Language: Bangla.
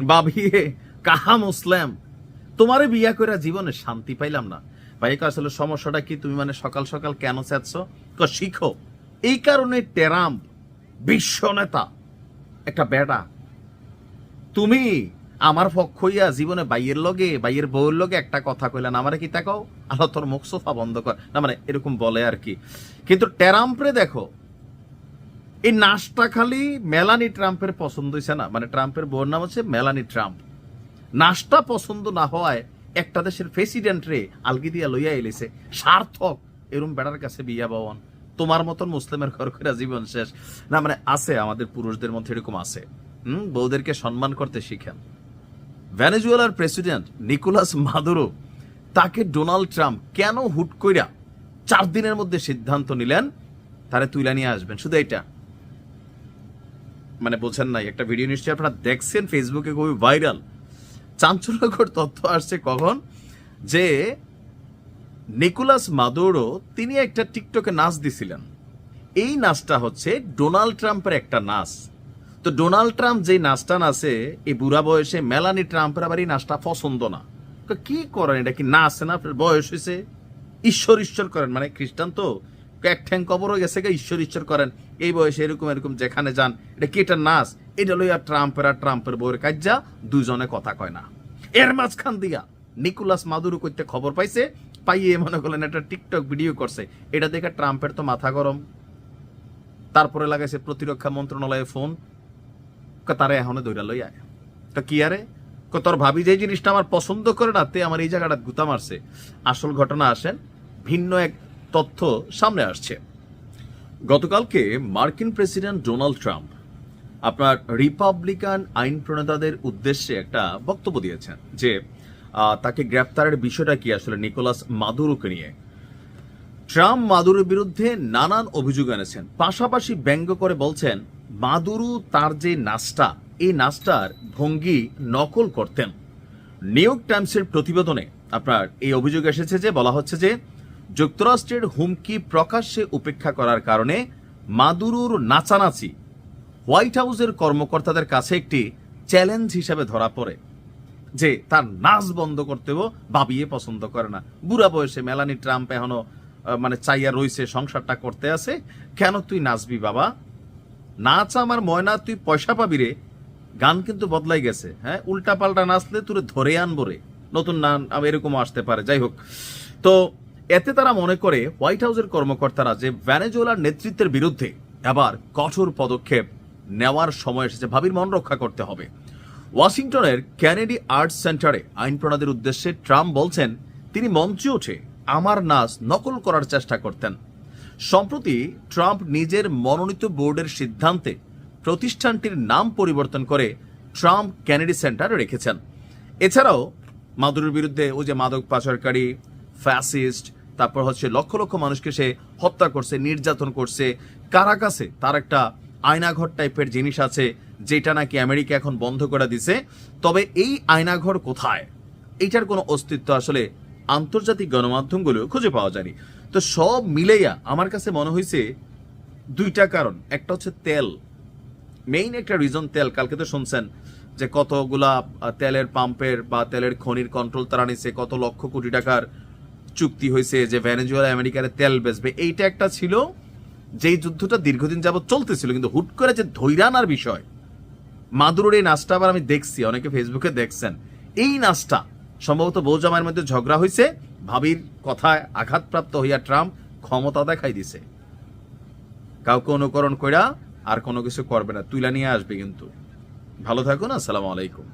বাবিয়ে কাহা মুসলিম? তোমারে বিয়া করে জীবনে শান্তি পাইলাম না। ভাই আসলে সমস্যাটা কি? তুমি মানে সকাল সকাল কেন চাচ্ছ? শিখো। এই কারণে টেরাম্প বিশ্ব নেতা, একটা বেটা। তুমি আমার পক্ষ হইয়া জীবনে বাইয়ের লগে, বাইয়ের বউয়ের লগে একটা কথা কইলেন আমারে কি তাকাও আল্লাহ তোর মুখ সোফা বন্ধ কর। না মানে এরকম বলে আর কি। কিন্তু টেরাম্পরে দেখো এই নাচটা খালি মেলানি ট্রাম্পের পছন্দ হয়েছে না। মানে ট্রাম্পের বউর নাম হচ্ছে মেলানি ট্রাম্প। নাচটা পছন্দ না হওয়ায় একটা দেশের প্রেসিডেন্ট রে আলগি দিয়া লইয়া এলেছে। সার্থক, এরম বেড়ার কাছে বিয়া বাওয়ান। তোমার মতন মুসলিমের ঘর করে জীবন শেষ। না মানে আছে, আমাদের পুরুষদের মধ্যে এরকম আছে। হুম, বউদেরকে সম্মান করতে শিখেন। ভেনেজুয়েলার প্রেসিডেন্ট নিকোলাস মাদুরো তাকে ডোনাল্ড ট্রাম্প কেন হুট কইরা চার দিনের মধ্যে সিদ্ধান্ত নিলেন? তারে তুইলা নিয়ে আসবেন, শুধু এটা মানে বোঝেন নাই, একটা ভিডিও নিশ্চয়ই আপনারা দেখছেন ফেসবুকে খুবই ভাইরাল চাঞ্চল্যকর তথ্য আসছে কখন? যে নিকোলাস মাদুরো, তিনি একটা টিকটকে নাচ দিছিলেন। এই নাচটা হচ্ছে ডোনাল্ড ট্রাম্পের একটা নাচ। তো ডোনাল্ড ট্রাম্প যে নাচটা নাচে, এই বুড়া বয়সে মেলানি ট্রাম্পের আবার এই নাচটা পছন্দ না। কি করেন? এটা কি নাচ না? বয়স হয়েছে? ঈশ্বর ঈশ্বর করেন। মানে খ্রিস্টান তো এক ঠ্যাং কবর হয়ে গেছে গা, ঈশ্বর ঈশ্বর করেন। এই বয়সে এরকম এরকম যেখানে যান এটা কি এটা নাচ? এটা লইয়া ট্রাম্পের আর ট্রাম্পের বউয়ের কাজ্যা দুজনে কথা কয় না। এর মাঝখান দিয়া নিকোলাস মাদুরু করতে খবর পাইছে পাইয়ে মনে করলেন একটা টিকটক ভিডিও করছে। এটা দেখে ট্রাম্পের তো মাথা গরম। তারপরে লাগাইছে প্রতিরক্ষা মন্ত্রণালয়ে ফোন। তারা এখনও দৈরা লই আয়। তো কি আরে? তোর ভাবি যে জিনিসটা আমার পছন্দ করে না তে আমার এই জায়গাটা গুতা মারছে। আসল ঘটনা আসেন ভিন্ন এক তথ্য সামনে আসছে। গতকালকে মার্কিন প্রেসিডেন্ট ডোনাল্ড ট্রাম্প আপনার রিপাবলিকান আইন প্রণেতাদের উদ্দেশ্যে একটা বক্তব্য দিয়েছেন যে তাকে গ্রেপ্তারের বিষয়টা কি আসলে নিকোলাস মাদুরোকে নিয়ে। ট্রাম্প মাদুরোর বিরুদ্ধে নানান অভিযোগ এনেছেন। পাশাপাশি ব্যঙ্গ করে বলছেন, মাদুরু তার যে নাচটা এই নাচটার ভঙ্গি নকল করতেন। নিউ ইয়র্ক টাইমসের প্রতিবেদনে আপনার এই অভিযোগ এসেছে যে, বলা হচ্ছে যে যুক্তরাষ্ট্রের হুমকি প্রকাশ্যে উপেক্ষা করার কারণে মাদুরুর নাচানাচি হোয়াইট হাউসের কর্মকর্তাদের কাছে একটি চ্যালেঞ্জ হিসেবে ধরা পড়ে যে তার নাচ বন্ধ করতেও ভাবিয়ে পছন্দ করে না। বুড়া বয়সে মেলানি ট্রাম্প এখনও মানে চাইয়া রইছে, সংসারটা করতে আছে। কেন তুই নাচবি বাবা? নাচ আমার ময়না, তুই পয়সা পাবি রে। গান কিন্তু বদলাই গেছে হ্যাঁ? উল্টা পাল্টা নাচলে তুই ধরে আনব রে। নতুন আবার এরকমও আসতে পারে, যাই হোক। তো এতে তারা মনে করে হোয়াইট হাউসের কর্মকর্তারা যে ভ্যানেজুয়েলার নেতৃত্বের বিরুদ্ধে এবার কঠোর পদক্ষেপ নেওয়ার সময় এসেছে। ভাবির মন রক্ষা করতে হবে। ওয়াশিংটনের ক্যানেডি আর্টস সেন্টারে আইন প্রণাদের উদ্দেশ্যে ট্রাম্প বলছেন, তিনি মঞ্চে উঠে আমার নাচ নকল করার চেষ্টা করতেন। সম্প্রতি ট্রাম্প নিজের মনোনীত বোর্ডের সিদ্ধান্তে প্রতিষ্ঠানটির নাম পরিবর্তন করে ট্রাম্প ক্যানেডি সেন্টার রেখেছেন। এছাড়াও মাদুরের বিরুদ্ধে ওই যে মাদক পাচারকারী ফ্যাসিস্ট তারপর হচ্ছে লক্ষ লক্ষ মানুষকে সে হত্যা করছে, নির্যাতন করছে। কারাকাসে তার একটা আয়নাঘর টাইপের জিনিস আছে, যেটা নাকি আমেরিকা এখন বন্ধ করে দিছে। তবে এই আয়নাঘর কোথায়? এইটার কোনো অস্তিত্ব আসলে আন্তর্জাতিক গণমাধ্যমগুলো খুঁজে পাওয়া যায়নি। তো সব মিলেইয়া আমার কাছে মনে হয়েছে দুইটা কারণ। একটা হচ্ছে তেল। মেইন একটা রিজন তেল। কালকে তো শুনছেন যে কতগুলা তেলের পাম্পের বা তেলের খনির কন্ট্রোল তারা নিছে, কত লক্ষ কোটি টাকার চুক্তি হয়েছে যে ভেনেজুয়েলা আমেরিকার তেল বেচবে। এইটা একটা ছিল, যেই যুদ্ধটা দীর্ঘদিন যাবত চলতেছিল, কিন্তু হুট করে যে ধৈরানার বিষয়, মাদুরের এই নাচটা আবার আমি দেখছি, অনেকে ফেসবুকে দেখছেন। এই নাচটা সম্ভবত বৌজামার মধ্যে ঝগড়া হয়েছে, ভাবির কথায় আঘাতপ্রাপ্ত হইয়া ট্রাম্প ক্ষমতা দেখাই দিছে। কাউকে অনুকরণ কইরা আর কোনো কিছু করবে না, তুইলা নিয়ে আসবে কিন্তু। ভালো থাকুন, আসসালামু আলাইকুম।